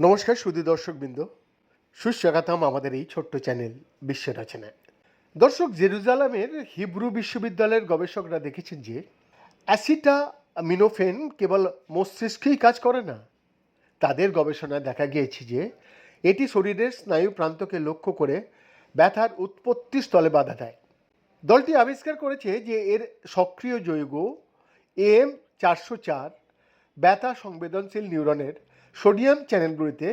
নমস্কার সুদী দর্শকবৃন্দ। সুস্বাগতম আমাদের এই ছোট্ট চ্যানেল বিশ্ব রচনায়। দর্শক, জেরুজালামের হিব্রু বিশ্ববিদ্যালয়ের গবেষকরা দেখেছেন যে অ্যাসিটা মিনোফেন কেবল মস্তিষ্কেই কাজ করে না। তাদের গবেষণায় দেখা গিয়েছে যে, এটি শরীরের স্নায়ু প্রান্তকে লক্ষ্য করে ব্যথার উৎপত্তি স্থলে বাধা দেয়। দলটি আবিষ্কার করেছে যে, এর সক্রিয় যৌগ এম চারশো চার, ব্যথা সংবেদনশীল নিউরনের সোডিয়াম চ্যানেলগুলিতে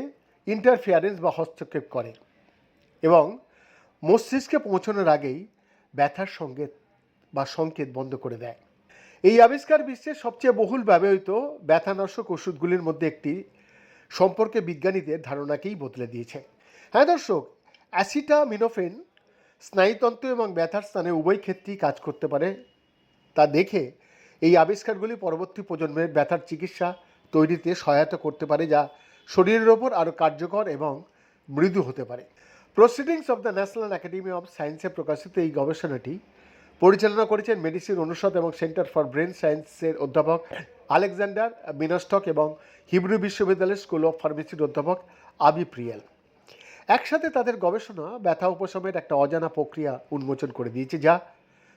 ইন্টারফিয়ারেন্স বা হস্তক্ষেপ করে এবং মস্তিষ্কে পৌঁছানোর আগেই ব্যথার সংকেত বা সংকেত বন্ধ করে দেয়। এই আবিষ্কার বিশ্বের সবচেয়ে বহুল ব্যবহৃত ব্যথানাশক ওষুধগুলির মধ্যে একটি সম্পর্কে বিজ্ঞানীদের ধারণাকেই বদলে দিয়েছে। হ্যাঁ দর্শক, অ্যাসিটামিনোফেন স্নায়ুতন্ত্র এবং ব্যথার স্থানে উভয় ক্ষেত্রেই কাজ করতে পারে তা দেখে এই আবিষ্কারগুলি পরবর্তী প্রজন্মের ব্যথার চিকিৎসা তৈরিতে সহায়তা করতে পারে যা শরীরের ওপর আরও কার্যকর এবং মৃদু হতে পারে। Proceedings of the national academy of সায়েন্সে প্রকাশিত এই গবেষণাটি পরিচালনা করেছেন মেডিসিন অনুষদ এবং সেন্টার ফর ব্রেন সায়েন্সের অধ্যাপক আলেকজান্ডার মিনস্টক এবং হিব্রু বিশ্ববিদ্যালয়ের স্কুল অফ ফার্মেসির অধ্যাপক আবি প্রিয়েল। একসাথে তাদের গবেষণা, ব্যথা উপশমের একটা অজানা প্রক্রিয়া উন্মোচন করে দিয়েছে যা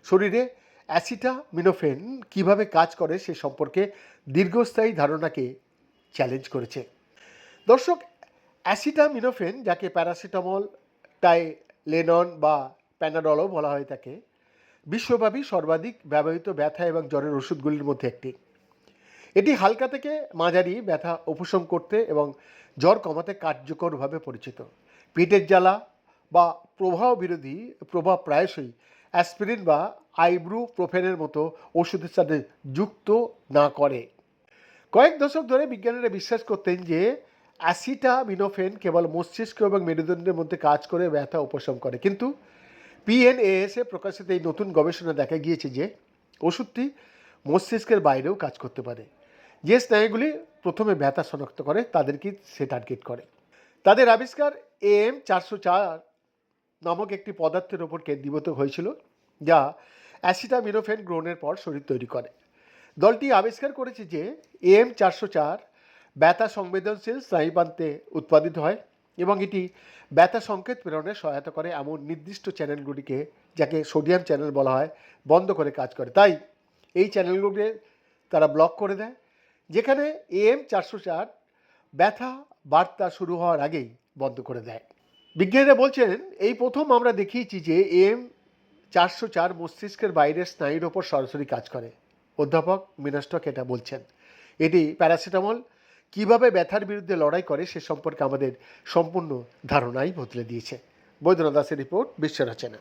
শরীরে অ্যাসিটামিনোফেন কীভাবে কাজ করে সে সম্পর্কে দীর্ঘস্থায়ী ধারণাকে চ্যালেঞ্জ করেছে। দর্শক, অ্যাসিটামিনোফেন, যাকে প্যারাসিটামল টাই লেনন বা প্যানাডলও বলা হয় থাকে বিশ্বব্যাপী সর্বাধিক ব্যবহৃত ব্যথা এবং জ্বরের ওষুধগুলির মধ্যে একটি। এটি হালকা থেকে মাঝারি ব্যথা উপশম করতে এবং জ্বর কমাতে কার্যকরভাবে পরিচিত। পেটের জ্বালা বা প্রবাহ বিরোধী প্রভাব প্রায়শই অ্যাসপিরিন বা আইব্রু প্রোফেনের মতো ওষুধের সাথে যুক্ত না করে। কয়েক দশক ধরে বিজ্ঞানীরা বিশ্বাস করতেন যে অ্যাসিটামিনোফেন কেবল মস্তিষ্ক এবং মেরুদণ্ডের মধ্যে কাজ করে, ব্যথা উপশম করে। কিন্তু পিএনএএসে প্রকাশিত এই নতুন গবেষণা দেখা গিয়েছে যে ওষুধটি মস্তিষ্কের বাইরেও কাজ করতে পারে। যে স্নায়ুগুলি প্রথমে ব্যথা শনাক্ত করে, তাদেরকে সে টার্গেট করে। তাদের আবিষ্কার এম চারশো চার নামক একটি পদার্থের ওপর কেন্দ্রীভূত হয়েছিল, যা অ্যাসিটামিনোফেন গ্রহণের পর শরীর তৈরি করে। দলটি আবিষ্কার করেছে যে এম চারশো চার ব্যথা সংবেদনশীল স্নায়ুপ্রান্তে উৎপাদিত হয় এবং এটি ব্যথা সংকেত প্রেরণে সহায়তা করে এমন নির্দিষ্ট চ্যানেলগুলিকে, যাকে সোডিয়াম চ্যানেল বলা হয়, বন্ধ করে কাজ করে। তাই এই চ্যানেলগুলিকে তারা ব্লক করে দেয়, যেখানে এম চারশো চার ব্যথা বার্তা শুরু হওয়ার আগেই বন্ধ করে দেয়। বিজ্ঞানীরা বলছেন, এই প্রথম আমরা দেখিয়েছি যে এম চারশো চার মস্তিষ্কের বাইরের স্নায়ুর ওপর সরাসরি কাজ করে। অধ্যাপক মিনাস্টক এটা বলছেন। এটি প্যারাসিটামল, কীভাবে ব্যথার বিরুদ্ধে লড়াই করে সে সম্পর্কে আমাদের সম্পূর্ণ ধারণাই বদলে দিয়েছে। বৈদ্যনাথ দাসের রিপোর্ট বিশ্ব রচনা।